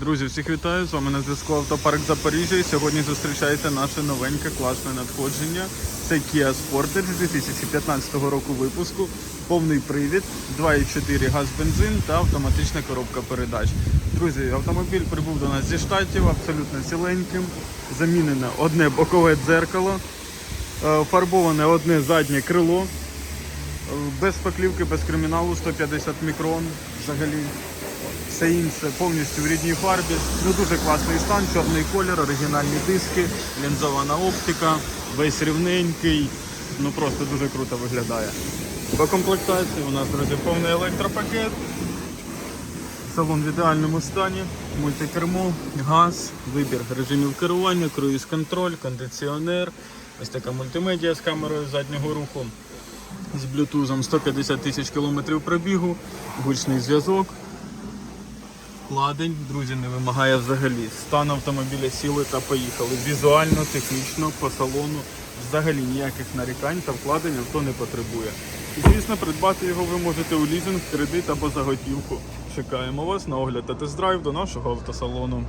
Друзі, всіх вітаю! З вами на зв'язку Автопарк Запоріжжя. І сьогодні зустрічаєте наше новеньке класне надходження. Це Kia Sportage 2015 року випуску. Повний привід, 2,4 газ бензин та автоматична коробка передач. Друзі, автомобіль прибув до нас зі штатів, абсолютно ціленьким. Замінене одне бокове дзеркало, е, фарбоване одне заднє крило. Е, Без шпаклівки, без криміналу, 150 мікрон взагалі. Все інше повністю в рідній фарбі. Ну дуже класний стан, чорний колір, оригінальні диски, лінзована оптика, весь рівненький. Ну просто дуже круто виглядає. По комплектації у нас, друзі, повний електропакет. Салон в ідеальному стані, мультикермо, газ, вибір режимів керування, круїз-контроль, кондиціонер, ось така мультимедіа з камерою заднього руху, з блютузом 150 тисяч кілометрів пробігу, гучний зв'язок. Вкладень, друзі, не вимагає взагалі. Стан автомобіля сіли та поїхали. Візуально, технічно, по салону. Взагалі ніяких нарікань та вкладень авто не потребує. І, звісно, придбати його ви можете у лізинг, кредит або за готівку. Чекаємо вас на огляд та тест-драйв до нашого автосалону.